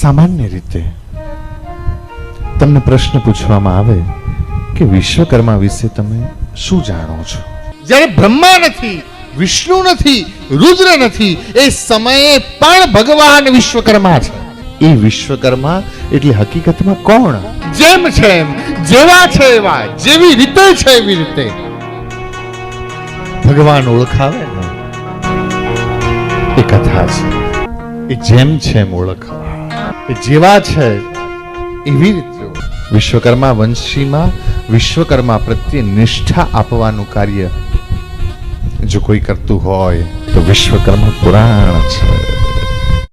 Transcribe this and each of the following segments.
સામાન્ય રીતે તમને પ્રશ્ન પૂછવામાં આવે કે વિશ્વકર્મા વિશે તમે શું જાણો છો? જ્યારે બ્રહ્મા નથી વિષ્ણુ નથી રુદ્ર નથી એ સમયે પણ ભગવાન વિશ્વકર્મા છે. એ વિશ્વકર્મા એટલે હકીકતમાં કોણ? જેમ છે એમ જેવા છે એવા જેવી રીતે છે એવી રીતે. ભગવાન ઓળખાવે ને? એ કથા છે. એ જેમ છે એમ ઓળખવા જેવા છે, એવી રીતે. વિશ્વકર્મા વંશીમાં વિશ્વકર્મા પ્રત્યે નિષ્ઠા આપવાનું કાર્ય જો કોઈ કરતું હોય, તો વિશ્વકર્મા પુરાણ છે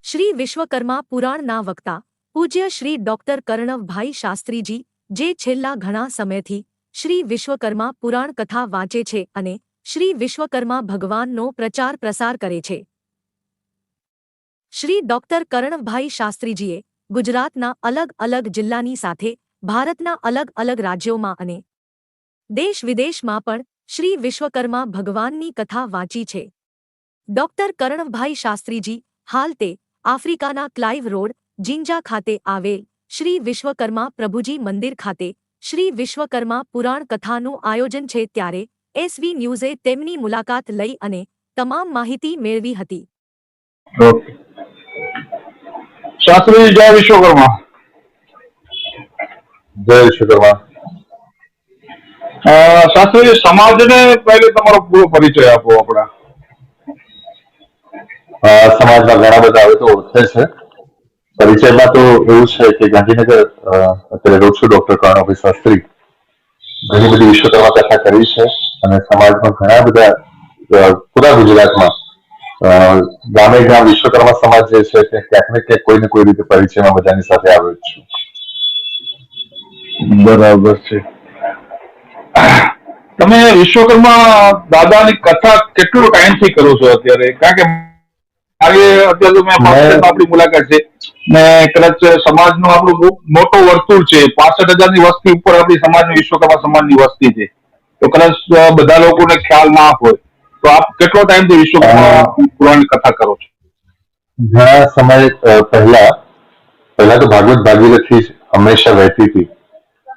શ્રી વિશ્વકર્મા પુરાણના વક્તા, પૂજ્ય શ્રી ડોક્ટર કર્ણવભાઈ શાસ્ત્રીજી, જે છેલ્લા ઘણા સમયથી શ્રી વિશ્વકર્મા પુરાણ કથા વાંચે છે અને શ્રી વિશ્વકર્મા ભગવાનનો પ્રચાર પ્રસાર કરે છે શ્રી ડોક્ટર કર્ણવભાઈ શાસ્ત્રીજીએ ગુજરાતના અલગ અલગ જિલ્લાની સાથે ભારતના અલગ અલગ રાજ્યોમાં અને દેશ વિદેશમાં પણ શ્રી વિશ્વકર્મા ભગવાનની કથા વાંચી છે. ડોક્ટર કર્ણભાઈ શાસ્ત્રીજી હાલ તે આફ્રિકાના ક્લાઇવ રોડ, જિંજા ખાતે આવેલ શ્રી વિશ્વકર્મા પ્રભુજી મંદિર ખાતે શ્રી વિશ્વકર્મા પુરાણ કથાનું આયોજન છે ત્યારે એસવી ન્યૂઝે તેમની મુલાકાત લઈ અને તમામ માહિતી મેળવી હતી. શાસ્ત્રી જય વિશ્વકર્મા. જય વિશ્વકર્મા. શાસ્ત્રીજી સમાજને પહેલે તમારો પૂરો પરિચય આપો આપણા. સમાજમાં ઘણા બધા હવે તો ઓળખે છે. પરિચયમાં તો એવું છે કે ગાંધીનગર અત્યારે રોજ છું ડોક્ટર કર્ણભાઈ શાસ્ત્રી ઘણી બધી વિશ્વકર્મા કથા કરી છે અને સમાજમાં ઘણા બધા પૂરા ગુજરાતમાં ગામે ગામ વિશ્વકર્મા સમાજ જે છે તે ક્યાંક ને ક્યાંક કોઈ ને કોઈ રીતે પરિચયમાં બધાની સાથે આવ્યો છું. બરાબર છે. તમે વિશ્વકર્મા દાદાની કથા કેટલો ટાઈમથી કરો છો અત્યારે? કારણ કે અત્યારે મેં- આપણી મુલાકાત છે. ને કદાચ સમાજનું આપણું મોટો વર્તુળ છે. પાસઠ હજારની વસ્તી ઉપર આપણી સમાજની વિશ્વકર્મા સમાજની વસ્તી છે. તો કદાચ બધા લોકોને ખ્યાલ ના હોય. તો આપ કેટલો ટાઈમથી વિશ્વ પુરાણ કથા કરો છો? ઘણા સમય પહેલા પહેલા તો ભાગવત ભાગીરથી જ હંમેશા વહેતી હતી.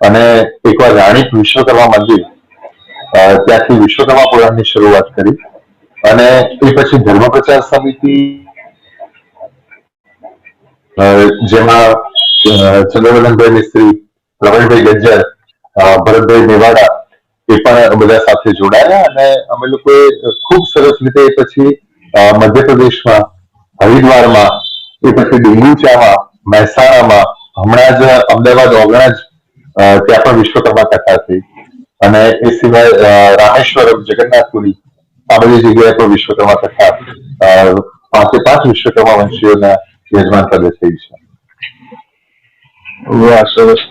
અને એકવાર રાણીપ વિશ્વકર્મા મંદિર ત્યાંથી વિશ્વકર્મા પુરાણની શરૂઆત કરી. અને એ પછી ધર્મ પ્રચાર સમિતિ જેમાં અ, ચંદ્રવર્ધનભાઈ મિસ્ત્રી પ્રવીણભાઈ ગજ્જર ભરતભાઈ મેવાડા એ પણ બધા સાથે જોડાયા અને અમે લોકોએ ખૂબ સરસ રીતે પછી મધ્યપ્રદેશમાં, હરિદ્વારમાં, એ પછી ડુંગુચામાં, મહેસાણામાં, હમણાં જ અમદાવાદ ઓગણા જ ત્યાં પણ વિશ્વકર્મા કથા થઈ. અને એ સિવાય રામેશ્વરમ, જગન્નાથપુરી, આ બધી જગ્યાએ પણ વિશ્વકર્મા કથા પાંચે પાંચ વિશ્વકર્મા વંશીઓના યજમાન પદે થઈ છે. વાહ, સરસ.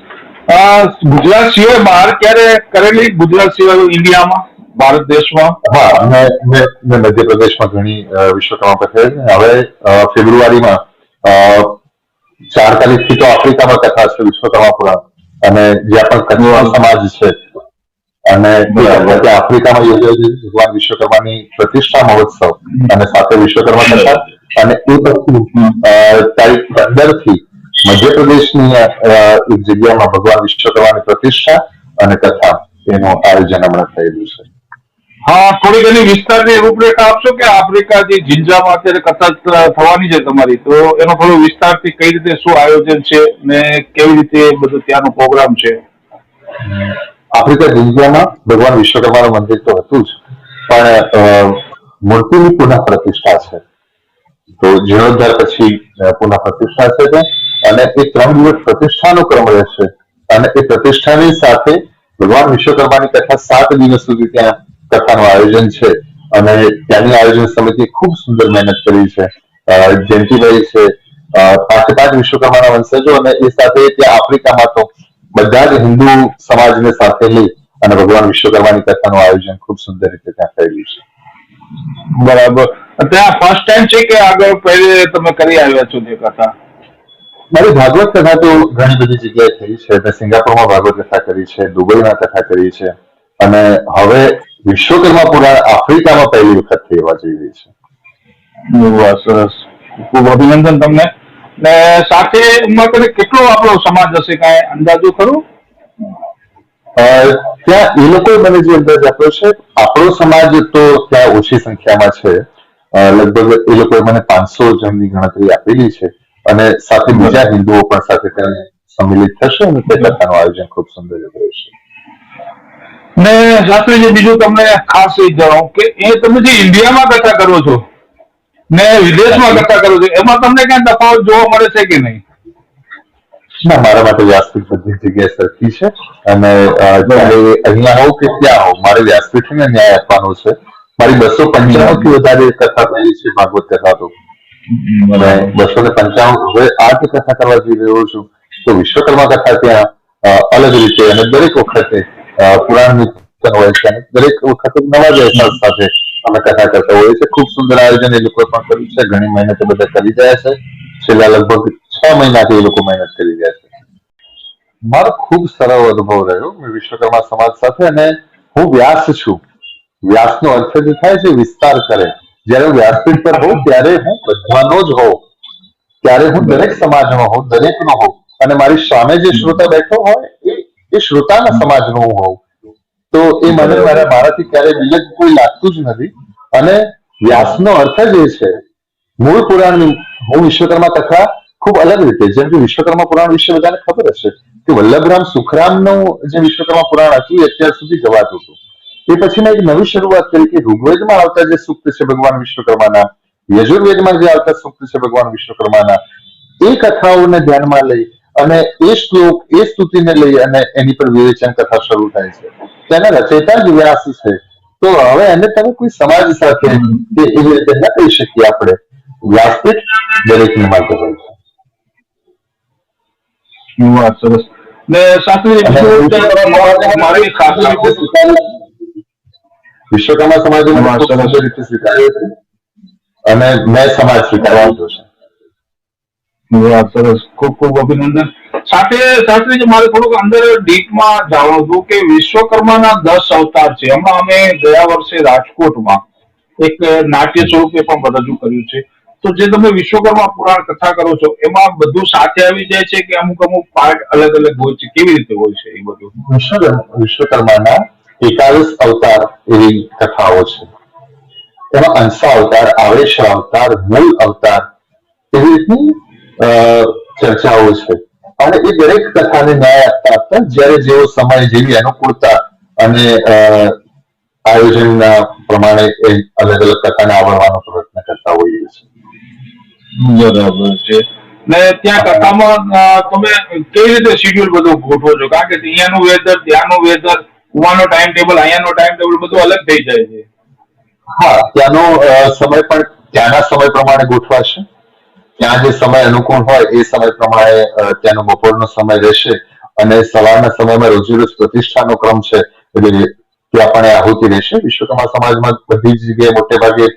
ગુજરાત સિવાય બહાર ક્યારે કરેલી? ગુજરાત સિવાય ઇન્ડિયામાં? ભારત દેશમાં? હા મેં મેં મધ્યપ્રદેશમાં ઘણી વિશ્વકર્મા કથા. હવે ફેબ્રુઆરીમાં ચાર તારીખથી તો આફ્રિકામાં કથા છે વિશ્વકર્મા પુરાણ. અને જ્યાં પણ કન્યા સમાજ છે. અને આફ્રિકામાં યોજાયેલી ભગવાન વિશ્વકર્માની પ્રતિષ્ઠા મહોત્સવ. અને સાથે વિશ્વકર્મા કથા અને એ પછી તારીખ પંદરથી મધ્યપ્રદેશની એક જગ્યામાં ભગવાન વિશ્વકર્માની પ્રતિષ્ઠા અને કથા એનું આયોજન હમણાં થયેલું છે. હા થોડી ઘણી વિસ્તારની રૂપરેખા આપશો કે આફ્રિકાથી જિંજામાં અત્યારે કથા થવાની છે તમારી? તો એનો થોડો વિસ્તારથી કઈ રીતે શું આયોજન છે ને કેવી રીતે બધું ત્યાંનો પ્રોગ્રામ છે? આફ્રિકા જિંજામાં ભગવાન વિશ્વકર્માનું મંદિર તો હતું જ પણ મૂર્તિની પુનઃ પ્રતિષ્ઠા છે. તો જીર્ણોદ્ધાર પછી પુનઃ પ્રતિષ્ઠા છે અને એ ત્રણ દિવસ પ્રતિષ્ઠાનો ક્રમ રહેશે. અને એ પ્રતિષ્ઠાની સાથે ભગવાન વિશ્વકર્માની કથા સાત દિવસ સુધી ત્યાં કથાનું આયોજન છે. અને ત્યાંની આયોજન સમિતિ ખૂબ સુંદર મહેનત કરી છે. જયંતિભાઈ છે પાંચે પાંચ વિશ્વકર્માના વંશજો અને એ સાથે ત્યાં આફ્રિકામાં તો બધા જ હિન્દુ સમાજને સાથે લઈ અને ભગવાન વિશ્વકર્માની કથાનું આયોજન ખૂબ સુંદર રીતે ત્યાં થયેલું છે. બરાબર. ત્યાં ફર્સ્ટ ટાઈમ છે કે આગળ પહેલે તમે કરી આવ્યા છો જે કથા? મારી ભાગવત કથા તો ઘણી બધી જગ્યાએ થઈ છે. મેં સિંગાપુરમાં ભાગવત કથા કરી છે દુબઈમાં કથા કરી છે. અને હવે વિશ્વકર્મા પુરા આફ્રિકામાં પહેલી વખત થઈ જઈ રહી છે. સરસ. ખૂબ અભિનંદન તમને. ને સાથે કને કેટલો આપણો સમાજ હશે? કાંઈ અંદાજો ખરો? ત્યાં એ લોકો મને જે અંદાજ આપ્યો છે આપણો સમાજ તો ત્યાં ઓછી સંખ્યામાં છે. લગભગ એ લોકોએ મને પાંચસો જણની ગણતરી આપેલી છે અને સાથે બીજા હિન્દુઓ પણ સાથે ત્યાં સંમિલિત થશે અને તે કથાનું આયોજન ખૂબ સુંદર રહેશે. ને શાસ્ત્રીજી બીજું તમને ખાસ એ જણાવું કે એ તમે જે ઇન્ડિયામાં કથા કરો છો ને વિદેશમાં કથા કરો છો એમાં તમને ક્યાં તફાવત જોવા મળે છે કે નહીં? ના મારા માટે વ્યાસપીઠ બધી જગ્યાએ સરખી છે અને અહીંયા હોઉં કે ત્યાં હોઉં મારે વ્યાસપીઠને ન્યાય આપવાનો છે. મારી બસો પંચાણું થી વધારે કથા થયેલી છે ભાગવત કથા તો. બસો ને પંચાણું હવે આ જે કથા કરવા જઈ રહ્યો છું તો વિશ્વકર્મા કથા ત્યાં અલગ રીતે અને દરેક વખતે પુરાણ હોય છે દરેક વખતે નવા જ અહેસાસ સાથે અમે કથા કરતા હોઈએ છીએ. ખૂબ સુંદર આયોજન એ લોકો પણ કર્યું છે. ઘણી મહેનત બધા કરી રહ્યા છે. છેલ્લા લગભગ છ મહિનાથી એ લોકો મહેનત કરી રહ્યા છે. મારો ખૂબ સરળ અનુભવ રહ્યો. વિશ્વકર્મા સમાજ સાથે અને હું વ્યાસ છું. વ્યાસનો અર્થ જ થાય છે, વિસ્તાર કરે. જ્યારે વ્યાસપીઠ પર હોઉં, ત્યારે હું બધાનો જ હોઉં. ત્યારે હું દરેક સમાજનો હોઉં, દરેકનો હોઉં. અને મારી સામે જે શ્રોતા બેઠો હોય, એ એ શ્રોતાના સમાજનો હું હોઉં. તો એ મને મારા, મારાથી ક્યારે બીજે કોઈ લાગતું જ નથી. અને વ્યાસનો અર્થ જ એ છે, મૂળ પુરાણની હું વિશ્વકર્મા કથા ખૂબ અલગ રીતે, જેમ કે વિશ્વકર્મા પુરાણ વિશે બધાને ખબર હશે, કે વલ્લભરામ સુખરામનું જે વિશ્વકર્મા પુરાણ હતું, એ અત્યાર સુધી ગવાતું હતું. એ પછી એક નવી શરૂઆત કરી કે ઋગ્વેદમાં આવતા જે સૂક્ત છે ભગવાન વિશ્વકર્માના યજુર્વેદમાં જે આવતા સૂક્ત છે ભગવાન વિશ્વકર્માના એ કથાઓને ધ્યાનમાં લઈ અને એ શ્લોક એ સ્તુતિને લઈ અને એની પર વિવેચન કથા શરૂ થાય છે. તેના રચયિતા જ વ્યાસ છે. તો હવે એને તમે કોઈ સમાજ સાથે કે એવી રીતે ન કહી શકીએ આપણે. વ્યાસપીઠ દરેકને માટે હોય છે. વાત સરસ. ને મારી ખાસ સ્વીકાર્યું. વિશ્વકર્મા સમાજે મને વાહ, ખૂબ સરસ. સુંદર રીતે સ્વીકાર્યું હતું અને મેં સમાજ સ્વીકારવા છે ખૂબ ખૂબ અભિનંદન. સાથે સાથે જે મારે થોડુંક અંદર ડીપમાં જાણવું હતું કે વિશ્વકર્માના દસ અવતાર છે. હમણાં અમે ગયા વર્ષે રાજકોટમાં એક નાટ્ય સ્વરૂપે પણ રજૂ કર્યું છે. તો જે તમે વિશ્વકર્મા પુરાણ કથા કરો છો એમાં બધું સાથે આવી જાય છે કે અમુક અમુક પાર્ટ અલગ અલગ હોય છે? કેવી રીતે હોય છે એ બધું? વિશ્વકર્મા વિશ્વકર્માના એકાવીસ અવતાર એવી કથાઓ છે. એમાં અંશા અવતાર આવેશ અવતાર મૂળ અવતાર એવી રીતની ચર્ચાઓ છે. અને એ દરેક કથાને ન્યાય આપતા આપતા જ્યારે જેવો સમય જેવી અનુકૂળતા અને આયોજનના પ્રમાણે એ અલગ અલગ કથાને આવડવાનો પ્રયત્ન કરતા હોઈએ છીએ. બરાબર છે. ને ત્યાં કથામાં તમે કેવી રીતે શિડ્યુલ બધું ગોઠવો છો? કારણ કે અહીંયાનું વેધર, ત્યાંનું વેધર કુવાનો ટાઈમ ટેબલ અહીંયાનો ટાઈમ ટેબલ બધું અલગ થઈ જાય છે. હા, ત્યાંનો સમય પણ ત્યાંના સમય પ્રમાણે ગોઠવાશે. ત્યાં જે સમય અનુકૂળ હોય એ સમય પ્રમાણે ત્યાંનો બપોરનો સમય રહેશે અને સવારના સમયમાં રોજેરોજ પ્રતિષ્ઠાનો ક્રમ છે. એટલે ત્યાં પણ આહુતિ રહેશે. વિશ્વકર્મા સમાજમાં બધી જ જગ્યાએ મોટે ભાગે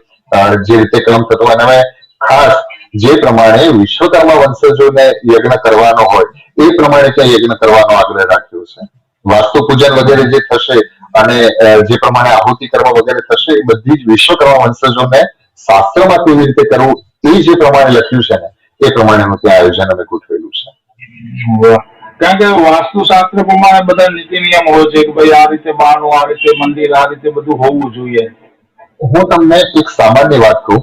જે રીતે ક્રમ થતો હોય, અને ખાસ જે પ્રમાણે વિશ્વકર્મા વંશજોને યજ્ઞ કરવાનો હોય, એ પ્રમાણે ત્યાં યજ્ઞ કરવાનો આગ્રહ રાખ્યો છે. વાસ્તુ પૂજન વગેરે જે થશે અને જે પ્રમાણે આહુતિ કરવા વગેરે થશે એ બધી જ વિશ્વકર્મા વંશજોને શાસ્ત્રમાં કેવી રીતે કરવું એ જે પ્રમાણે લખ્યું છે ને એ પ્રમાણેનું ત્યાં આયોજન અમે ગોઠવેલું છે. કારણ કે વાસ્તુશાસ્ત્ર પ્રમાણે બધા નીતિ નિયમ હોય છે કે ભાઈ આ રીતે બારનું આ રીતે મંદિર આ રીતે બધું હોવું જોઈએ હું તમને એક સામાન્ય વાત કહું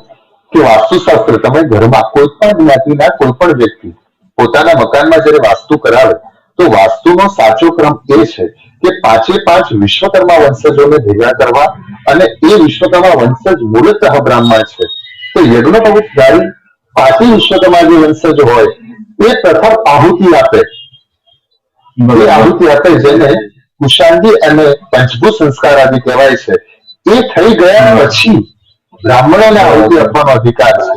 કે વાસ્તુશાસ્ત્ર તમે ઘરમાં કોઈ પણ જ્ઞાતિના કોઈ પણ વ્યક્તિ પોતાના મકાનમાં જ્યારે વાસ્તુ કરાવે તો વાસ્તુનો સાચો ક્રમ એ છે કે પાંચે પાંચ વિશ્વકર્મા વંશજોને ભેગા કરવા અને એ વિશ્વકર્મા વંશજ મૂળતઃ બ્રાહ્મણ છે. તો યજ્ઞોપવિતધારી પાંચે વિશ્વકર્મા જે વંશજ હોય એ પ્રથમ આહુતિ આપે. એ આહુતિ આપે જેને કુશાંતિ અને પંચભૂત સંસ્કાર આદિ કહેવાય છે. એ થઈ ગયા પછી બ્રાહ્મણોને આહુતિ આપવાનો અધિકાર છે.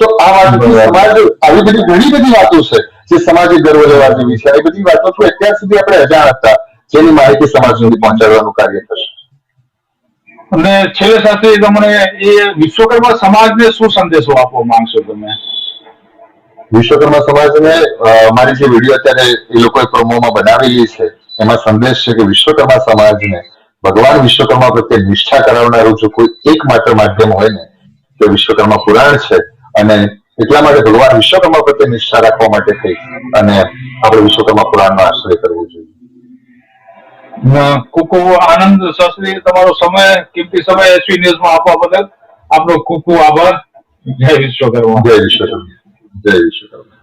તો આ વાત સમાજ આવી બધી ઘણી બધી વાતો છે. જે સમાજે ગર્વ લેવા જેવી છે. એ બધી વાતો તો અત્યાર સુધી આપણે અજાણ હતા. જેની માહિતી સમાજ સુધી પહોંચાડવાનું કાર્ય થશે. અને છેલ્લે સાથે તમને એ વિશ્વકર્મા સમાજને શું સંદેશો આપવા માંગશો તમે? વિશ્વકર્મા સમાજને મારી જે વીડિયો અત્યારે એ લોકોએ પ્રોમોમાં બનાવેલી છે એમાં સંદેશ છે કે વિશ્વકર્મા સમાજને ભગવાન વિશ્વકર્મા પ્રત્યે નિષ્ઠા કરાવનારું જો કોઈ એકમાત્ર માધ્યમ હોય ને તો વિશ્વકર્મા પુરાણ છે અને એટલા માટે ભગવાન વિશ્વકર્મા પ્રત્યે નિષ્ઠા રાખવા માટે થઈ. અને આપણે વિશ્વકર્મા પુરાણનો આશ્રય કરવો જોઈએ. ખૂબ ખૂબ આનંદ શાસ્ત્રી તમારો સમય કિંમતી સમય એસવી ન્યૂઝમાં આપવા બદલ આપનો ખૂબ ખૂબ આભાર. જય વિશ્વકર્મા. જય વિશ્વકર્મા. જય વિશ્વકર્મા.